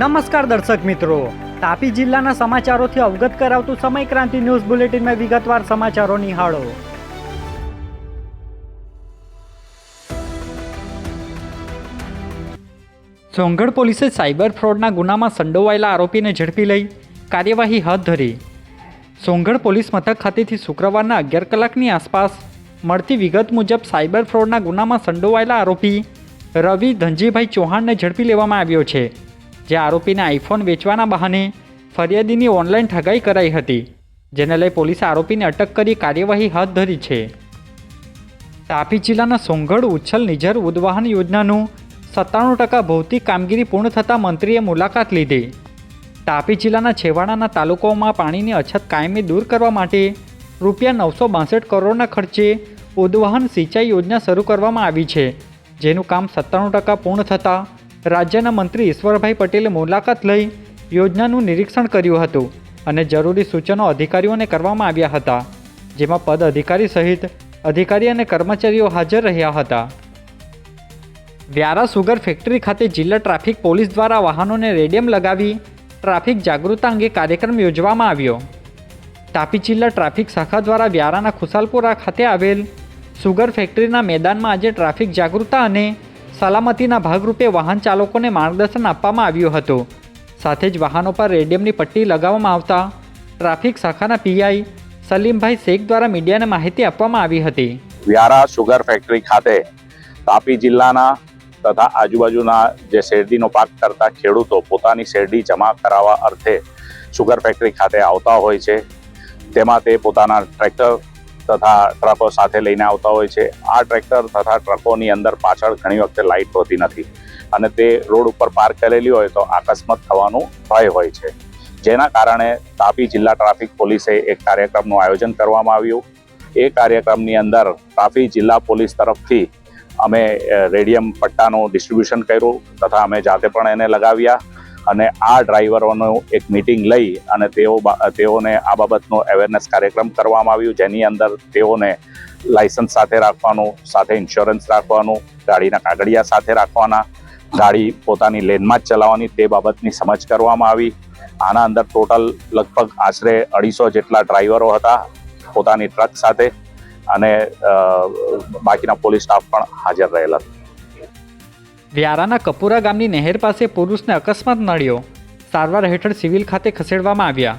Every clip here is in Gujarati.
નમસ્કાર દર્શક મિત્રો. તાપી જિલ્લાના સમાચારોથી અવગત કરાવતું સમય ક્રાંતિ ન્યૂઝ બુલેટિનમાં વિગતવાર સમાચારો નિહાળો. સોંગઢ પોલીસે સાયબર ફ્રોડના ગુનામાં સંડોવાયેલા આરોપીને ઝડપી લઈ કાર્યવાહી હાથ ધરી. સોંગઢ પોલીસ મથક ખાતેથી શુક્રવારના અગિયાર કલાકની આસપાસ મળતી વિગત મુજબ સાયબર ફ્રોડના ગુનામાં સંડોવાયેલા આરોપી રવિ ધનજીભાઈ ચૌહાણને ઝડપી લેવામાં આવ્યો છે. જે આરોપીને આઈફોન વેચવાના બહાને ફરિયાદીની ઓનલાઈન ઠગાઈ કરાઈ હતી, જેને લઈ પોલીસે આરોપીને અટક કરી કાર્યવાહી હાથ ધરી છે. તાપી જિલ્લાના સોંગઢ ઉચ્છલ નિઝર ઉદ્વાહન યોજનાનું સત્તાણું ટકા ભૌતિક કામગીરી પૂર્ણ થતાં મંત્રીએ મુલાકાત લીધી. તાપી જિલ્લાના છેવાડાના તાલુકાઓમાં પાણીની અછત કાયમી દૂર કરવા માટે રૂપિયા નવસો બાસઠ કરોડના ખર્ચે ઉદવહન સિંચાઈ યોજના શરૂ કરવામાં આવી છે, જેનું કામ સત્તાણું ટકા પૂર્ણ થતાં રાજ્યના મંત્રી ઈશ્વરભાઈ પટેલે મુલાકાત લઈ યોજનાનું નિરીક્ષણ કર્યું હતું અને જરૂરી સૂચનો અધિકારીઓને કરવામાં આવ્યા હતા, જેમાં પદ અધિકારી સહિત અધિકારી અને કર્મચારીઓ હાજર રહ્યા હતા. વ્યારા સુગર ફેક્ટરી ખાતે જિલ્લા ટ્રાફિક પોલીસ દ્વારા વાહનોને રેડિયમ લગાવી ટ્રાફિક જાગૃતતા અંગે કાર્યક્રમ યોજવામાં આવ્યો. તાપી જિલ્લા ટ્રાફિક શાખા દ્વારા વ્યારાના ખુશાલપુરા ખાતે આવેલ સુગર ફેક્ટરીના મેદાનમાં આજે ટ્રાફિક જાગૃતતા અને સલામતીના ભાગરૂપે વાહન ચાલકોને માર્ગદર્શન આપવામાં આવ્યું હતું. સાથે જ વાહનો પર રેડિયમની પટ્ટી લગાવવામાં આવતા ટ્રાફિક શાખાના પીઆઈ સલીમભાઈ શેખ દ્વારા મીડિયાને માહિતી આપવામાં આવી હતી. વ્યારા સુગર ફેક્ટરી ખાતે તાપી જિલ્લાના તથા આજુબાજુના જે શેરડીનો પાક કરતા ખેડૂતો પોતાની શેરડી જમા કરાવવા અર્થે સુગર ફેક્ટરી ખાતે આવતા હોય છે. તેમાં તે પોતાના ટ્રેક્ટર તથા ટ્રકો સાથે લઈને આવતા હોય છે. આ ટ્રેક્ટર તથા ટ્રકોની અંદર પાછળ ઘણી વખતે લાઇટ હોતી નથી અને તે રોડ ઉપર પાર્ક કરેલી હોય તો અકસ્માત થવાનું ભય હોય છે. જેના કારણે તાપી જિલ્લા ટ્રાફિક પોલીસે એક કાર્યક્રમનું આયોજન કરવામાં આવ્યું. એ કાર્યક્રમની અંદર તાપી જિલ્લા પોલીસ તરફથી અમે રેડિયમ પટ્ટાનું ડિસ્ટ્રીબ્યુશન કર્યું તથા અમે જાતે પણ એને લગાવ્યા. અને આ ડ્રાઈવરોનું એક મિટિંગ લઈ અને તેઓ તેઓને આ બાબતનો અવેરનેસ કાર્યક્રમ કરવામાં આવ્યું, જેની અંદર તેઓને લાયસન્સ સાથે રાખવાનું, સાથે ઇન્સ્યોરન્સ રાખવાનું, ગાડીના કાગળિયા સાથે રાખવાના, ગાડી પોતાની લેનમાં જ ચલાવવાની, તે બાબતની સમજ કરવામાં આવી. આના અંદર ટોટલ લગભગ આશરે અઢીસો જેટલા ડ્રાઈવરો હતા પોતાની ટ્રક સાથે અને બાકીના પોલીસ સ્ટાફ પણ હાજર રહેલા. વ્યારાના કપુરા ગામની નહેર પાસે પુરુષને અકસ્માત નડ્યો. સારવાર હેઠળ સિવિલ ખાતે ખસેડવામાં આવ્યા.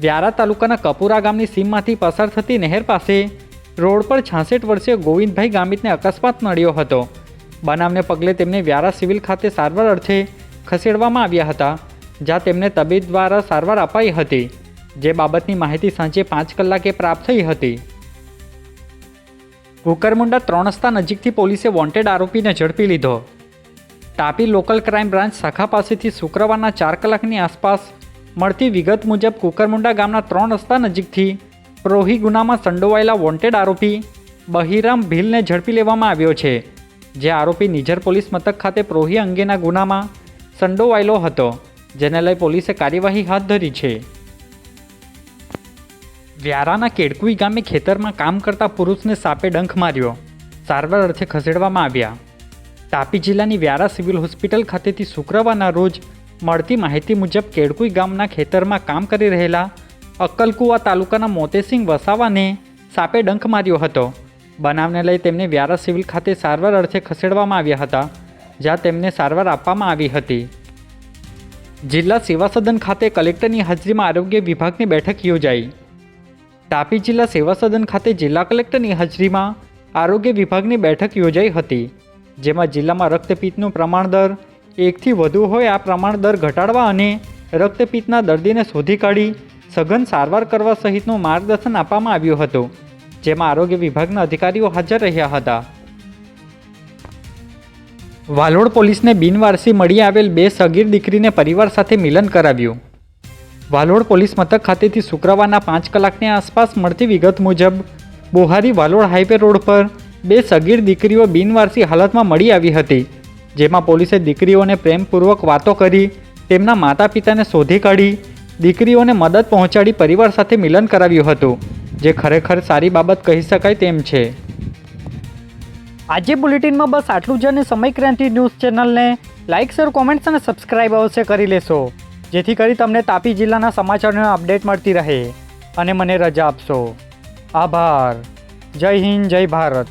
વ્યારા તાલુકાના કપુરા ગામની સીમમાંથી પસાર થતી નહેર પાસે રોડ પર છાસઠ વર્ષીય ગોવિંદભાઈ ગામિતને અકસ્માત નડ્યો હતો. બનાવને પગલે તેમને વ્યારા સિવિલ ખાતે સારવાર અર્થે ખસેડવામાં આવ્યા હતા, જ્યાં તેમને તબીબ દ્વારા સારવાર અપાઈ હતી, જે બાબતની માહિતી સાંજે પાંચ કલાકે પ્રાપ્ત થઈ હતી. કુકરમુંડા ત્રણ રસ્તા નજીકથી પોલીસે વોન્ટેડ આરોપીને ઝડપી લીધો. તાપી લોકલ ક્રાઇમ બ્રાન્ચ શાખા પાસેથી શુક્રવારના ચાર કલાકની આસપાસ મળતી વિગત મુજબ કુકરમુંડા ગામના ત્રણ રસ્તા નજીકથી પ્રોહી ગુનામાં સંડોવાયેલા વોન્ટેડ આરોપી બહિરામ ભીલને ઝડપી લેવામાં આવ્યો છે, જે આરોપી નિઝર પોલીસ મથક ખાતે પ્રોહી અંગેના ગુનામાં સંડોવાયેલો હતો, જેને લઈ પોલીસે કાર્યવાહી હાથ ધરી છે. વ્યારાના કેડકુઈ ગામે ખેતરમાં કામ કરતા પુરુષને સાપે ડંખ માર્યો, સારવાર અર્થે ખસેડવામાં આવ્યા. તાપી જિલ્લાની વ્યારા સિવિલ હોસ્પિટલ ખાતેથી શુક્રવારના રોજ મળતી માહિતી મુજબ કેડકુઈ ગામના ખેતરમાં કામ કરી રહેલા અક્કલકુવા તાલુકાના મોતેસિંગ વસાવાને સાપે ડંખ માર્યો હતો. બનાવને લઈ તેમને વ્યારા સિવિલ ખાતે સારવાર અર્થે ખસેડવામાં આવ્યા હતા, જ્યાં તેમને સારવાર આપવામાં આવી હતી. જિલ્લા સેવા સદન ખાતે કલેક્ટરની હાજરીમાં આરોગ્ય વિભાગની બેઠક યોજાઈ. તાપી જિલ્લા સેવા સદન ખાતે જિલ્લા કલેક્ટરની હાજરીમાં આરોગ્ય વિભાગની બેઠક યોજાઈ હતી. જેમાં જિલ્લામાં રક્તપિત્તનું પ્રમાણ દર એકથી વધુ હોય આ પ્રમાણ દર ઘટાડવા અને રક્તપિત્તના દર્દીને શોધી કાઢી સઘન સારવાર કરવા સહિતનું માર્ગદર્શન આપવામાં આવ્યું હતું, જેમાં આરોગ્ય વિભાગના અધિકારીઓ હાજર રહ્યા હતા. વાલોડ પોલીસને બિનવારસી મળી આવેલ બે સગીર દીકરીને પરિવાર સાથે મિલન કરાવ્યું. વાલોડ પોલીસ મથક ખાતેથી શુક્રવારના પાંચ કલાકની આસપાસ મળતી વિગત મુજબ, બોહારી વાલોડ હાઈવે રોડ પર બે સગીર દીકરીઓ બિનવારસી હાલતમાં મળી આવી હતી, જેમાં પોલીસે દીકરીઓને પ્રેમપૂર્વક વાતો કરી, તેમના માતા પિતાને શોધી કાઢી, દીકરીઓને મદદ પહોંચાડી પરિવાર સાથે મિલન કરાવ્યું હતું, જે ખરેખર સારી બાબત કહી શકાય તેમ છે. આજે બુલેટિનમાં બસ આટલું જ અને સમય ક્રાંતિ ન્યૂઝ ચેનલને લાઇક શેર, કોમેન્ટ્સ અને સબસ્ક્રાઇબ અવશ્ય કરી લેશો, જેથી કરી તમને તાપી જિલ્લાના સમાચારોની અપડેટ મળતી રહે. અને મને રજા આપશો. આભાર. જય હિન્દ, જય ભારત.